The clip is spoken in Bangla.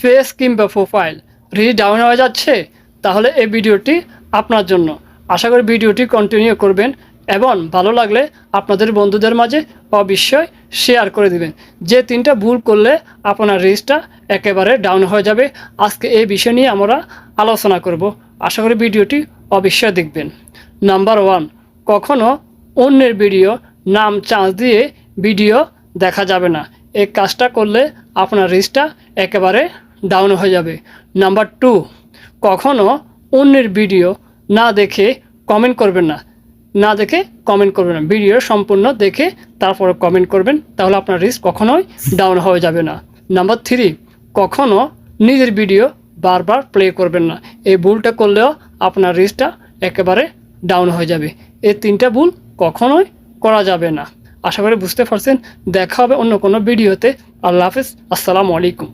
ফেস কিংবা প্রোফাইল রিচ ডাউন হয়ে যাচ্ছে, তাহলে এই ভিডিওটি আপনার জন্য। আশা করি ভিডিওটি কন্টিনিউ করবেন এবং ভালো লাগলে আপনাদের বন্ধুদের মাঝে অবশ্যই শেয়ার করে দিবেন। যে তিনটা ভুল করলে আপনার রিচটা একেবারে ডাউন হয়ে যাবে। আজকে এই বিষয় নিয়ে আমরা আলোচনা করব। আশা করি ভিডিওটি অবশ্যই দেখবেন। নাম্বার ওয়ান কখনো অন্যের ভিডিও নাম চান্স দিয়ে ভিডিও দেখা যাবে না। এই কাজটা করলে আপনার রিচটা একেবারে ডাউন হয়ে যাবে। নাম্বার টু কখনও অন্যের ভিডিও না দেখে কমেন্ট করবেন না। না দেখে কমেন্ট করবেন না। ভিডিও সম্পূর্ণ দেখে তারপরে কমেন্ট করবেন, তাহলে আপনার রিস্ক কখনোই ডাউন হয়ে যাবে না। নাম্বার থ্রি কখনও নিজের ভিডিও বারবার প্লে করবেন না। এই ভুলটা করলেও আপনার রিস্কটা একেবারে ডাউন হয়ে যাবে। এই তিনটা ভুল কখনোই করা যাবে না। আশা করি বুঝতে পারছেন। দেখা হবে অন্য কোনো ভিডিওতে আল্লাহ হাফিজ। আসসালামু আলাইকুম।